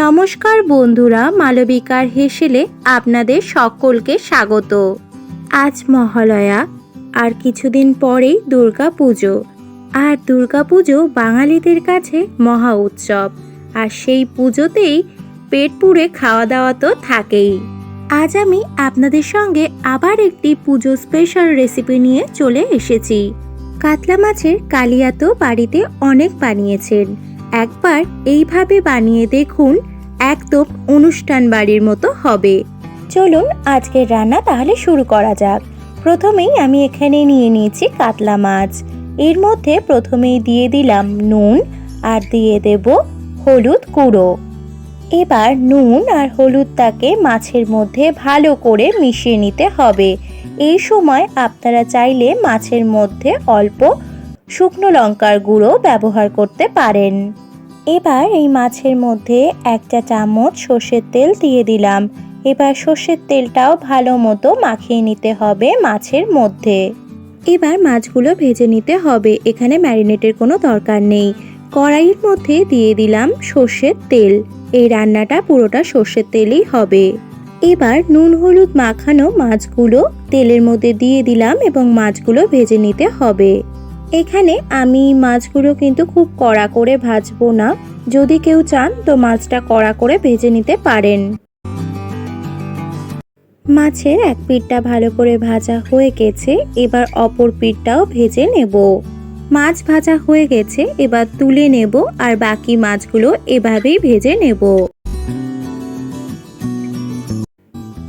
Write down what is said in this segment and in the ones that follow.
নমস্কার বন্ধুরা, মালবিকার হেসেলে আপনাদের সকলকে স্বাগত। আজ মহালয়া, আর কিছুদিন পরেই দুর্গা পুজো আর দুর্গা পুজো বাঙালিদের কাছে মহা উৎসব। আর সেই পুজোতেই পেট পুড়ে খাওয়া দাওয়া তো থাকেই। আজ আমি আপনাদের সঙ্গে আবার একটি পুজো স্পেশাল রেসিপি নিয়ে চলে এসেছি। কাতলা মাছের কালিয়া তো বাড়িতে অনেক বানিয়েছেন। একবার এইভাবে বানিয়ে দেখুন, একদম অনুষ্ঠান বাড়ির মতো হবে। চলুন আজকের রান্না তাহলে শুরু করা যাক। প্রথমেই আমি এখানে নিয়ে নিয়েছি কাতলা মাছ। এর মধ্যে প্রথমেই দিয়ে দিলাম নুন আর দিয়ে দেব হলুদ গুঁড়ো। এবার নুন আর হলুদটাকে মাছের মধ্যে ভালো করে মিশিয়ে নিতে হবে। এই সময় আপনারা চাইলে মাছের মধ্যে অল্প শুকনো লঙ্কার গুঁড়ো ব্যবহার করতে পারেন। এবার এই মাছের মধ্যে একটা চামচ সর্ষের তেল দিয়ে দিলাম। এবার সর্ষের তেলটাও ভালো মতো মাখিয়ে নিতে হবে মাছের মধ্যে। এবার মাছগুলো ভেজে নিতে হবে। এখানে ম্যারিনেটের কোনো দরকার নেই। কড়াইয়ের মধ্যে দিয়ে দিলাম সর্ষের তেল। এই রান্নাটা পুরোটা সর্ষের তেলেই হবে। এবার নুন হলুদ মাখানো মাছগুলো তেলের মধ্যে দিয়ে দিলাম এবং মাছগুলো ভেজে নিতে হবে। এখানে আমি মাছগুলো কিন্তু খুব কড়া করে ভাজবো না। যদি কেউ চান, তো মাছটা কড়া করে ভেজে নিতে পারেন। মাছের এক পিঠটা ভালো করে ভাজা হয়ে গেছে, এবার অপর পিঠটাও ভেজে নেব। মাছ ভাজা হয়ে গেছে, এবার তুলে নেব, আর বাকি মাছগুলো এভাবেই ভেজে নেব।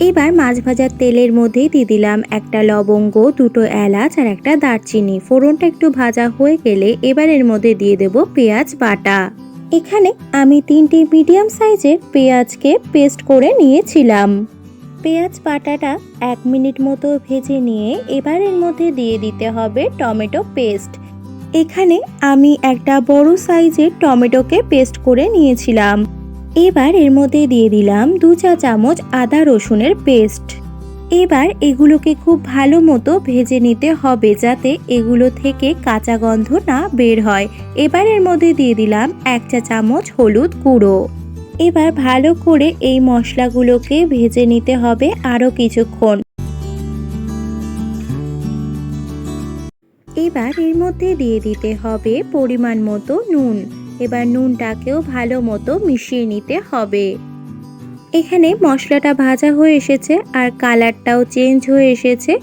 এবার মাছ ভাজার তেলের মধ্যেই দিয়ে দিলাম একটা লবঙ্গ, দুটো এলাচ আর একটা দারচিনি। ফোড়নটা একটু ভাজা হয়ে গেলে এবার এর মধ্যে দিয়ে দেব পেঁয়াজ বাটা। এখানে আমি তিনটি মিডিয়াম সাইজের পেঁয়াজকে পেস্ট করে নিয়েছিলাম। পেঁয়াজ বাটাটা এক মিনিট মতো ভেজে নিয়ে এবার এর মধ্যে দিয়ে দিতে হবে টমেটো পেস্ট। এখানে আমি একটা বড় সাইজের টমেটোকে পেস্ট করে নিয়েছিলাম। এবার এর মধ্যে দিয়ে দিলাম দু চা চামচ আদা রসুনের পেস্ট। এবার এগুলোকে খুব ভালো মতো ভেজে নিতে হবে যাতে এগুলো থেকে কাঁচা গন্ধ না বের হয়। এবার এর মধ্যে দিয়ে দিলাম এক চা চামচ হলুদ গুঁড়ো। এবার ভালো করে এই মশলাগুলোকে ভেজে নিতে হবে আরও কিছুক্ষণ। এবার এর মধ্যে দিয়ে দিতে হবে পরিমাণ মতো নুন। এবার নুনটাকেও ভালো মতো মিশিয়ে নিতে হবে। এখানে মশলাটা ভাজা হয়ে এসেছে আর কালারটাও চেঞ্জ হয়ে এসেছে।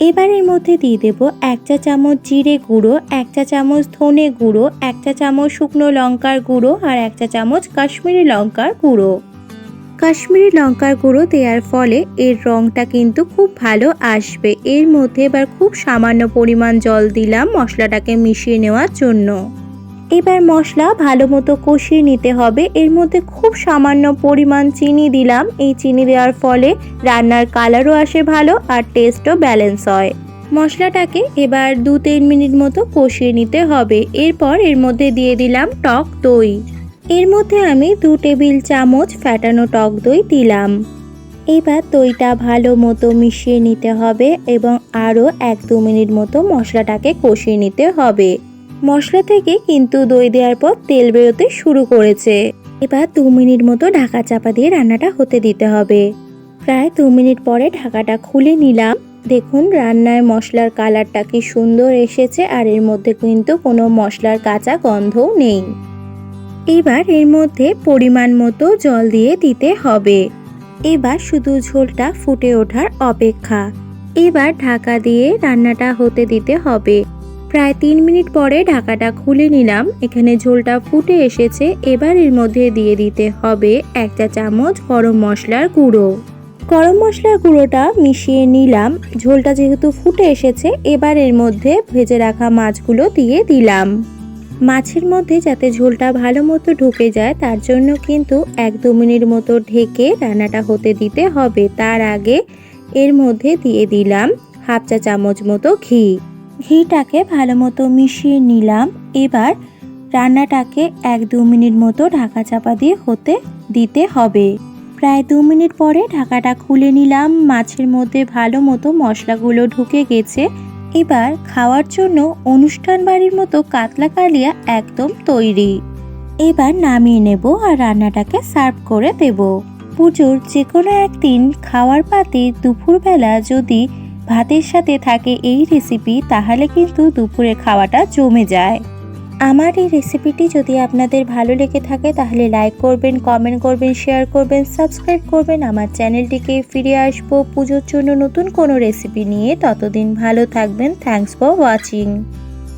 এবার এর মধ্যে দিয়ে দেব এক চা চামচ জিরে গুঁড়ো, এক চা চামচ ধনে গুঁড়ো, এক চা চামচ শুকনো লঙ্কার গুঁড়ো আর এক চা চামচ কাশ্মীরি লঙ্কার গুঁড়ো। কাশ্মীরি লঙ্কার গুঁড়ো দেওয়ার ফলে এর রঙটা কিন্তু খুব ভালো আসবে। এর মধ্যে এবার খুব সামান্য পরিমাণ জল দিলাম মশলাটাকে মিশিয়ে নেওয়ার জন্য। এবার মশলা ভালো মতো কষিয়ে নিতে হবে। এর মধ্যে খুব সামান্য পরিমাণ চিনি দিলাম। এই চিনি দেওয়ার ফলে রান্নার কালারও আসে ভালো আর টেস্টও ব্যালেন্স হয়। মশলাটাকে এবার দু তিন মিনিট মতো কষিয়ে নিতে হবে। এরপর এর মধ্যে দিয়ে দিলাম টক দই। এর মধ্যে আমি দু টেবিল চামচ ফ্যাটানো টক দই দিলাম। এবার দইটা ভালো মতো মিশিয়ে নিতে হবে এবং আরও এক দু মিনিট মতো মশলাটাকে কষিয়ে নিতে হবে। মশলা থেকে কিন্তু দই দেওয়ার পর তেল বেরোতে শুরু করেছে। এবার দু মিনিট মতো ঢাকা চাপা দিয়ে রান্নাটা হতে দিতে হবে। প্রায় দু মিনিট পরে ঢাকাটা খুলে নিলাম। দেখুন, রান্নায় মশলার কালারটা কি সুন্দর এসেছে আর এর মধ্যে কিন্তু কোনো মশলার কাঁচা গন্ধও নেই। এবার এর মধ্যে পরিমাণ মতো জল দিয়ে দিতে হবে। এবার শুধু ঝোলটা ফুটে ওঠার অপেক্ষা। এবার ঢাকা দিয়ে রান্নাটা হতে দিতে হবে। প্রায় তিন মিনিট পরে ঢাকাটা খুলে নিলাম। এখানে ঝোলটা ফুটে এসেছে। এবার এর মধ্যে দিয়ে দিতে হবে একটা চামচ গরম মশলার গুঁড়ো। গরম মশলার গুঁড়োটা মিশিয়ে নিলাম। ঝোলটা যেহেতু ফুটে এসেছে, এবার এর মধ্যে ভেজে রাখা মাছগুলো দিয়ে দিলাম। মাছের মধ্যে যাতে ঝোলটা ভালো মতো ঢুকে যায়, তার জন্য কিন্তু এক দু মিনিট মতো ঢেকে রান্নাটা হতে দিতে হবে। তার আগে এর মধ্যে দিয়ে দিলাম হাফ চা চামচ মতো ঘি। ঘিটাকে ভালো মতো মিশিয়ে নিলাম। এবার রান্নাটাকে এক দু মিনিট মতো ঢাকা চাপা দিয়ে হতে দিতে হবে। প্রায় দু মিনিট পরে ঢাকাটা খুলে নিলাম। মাছের মধ্যে ভালো মতো মশলাগুলো ঢুকে গেছে। এবার খাওয়ার জন্য অনুষ্ঠান বাড়ির মতো কাতলা কালিয়া একদম তৈরি। এবার নামিয়ে নেব আর রান্নাটাকে সার্ভ করে দেব। পুজোর যে কোনো একদিন খাওয়ার পাতে দুপুরবেলা যদি ভাতের সাথে থাকে এই রেসিপি তাহলে কিন্তু দুপুরে খাওয়াটা জমে যায়। আমার এই রেসিপিটি যদি আপনাদের ভালো লেগে থাকে, তাহলে লাইক করবেন কমেন্ট করবেন শেয়ার করবেন সাবস্ক্রাইব করবেন। আমার চ্যানেলটিকে ফিরে আসব পুজোর জন্য নতুন কোনো রেসিপি নিয়ে। ততদিন ভালো থাকবেন। Thanks for watching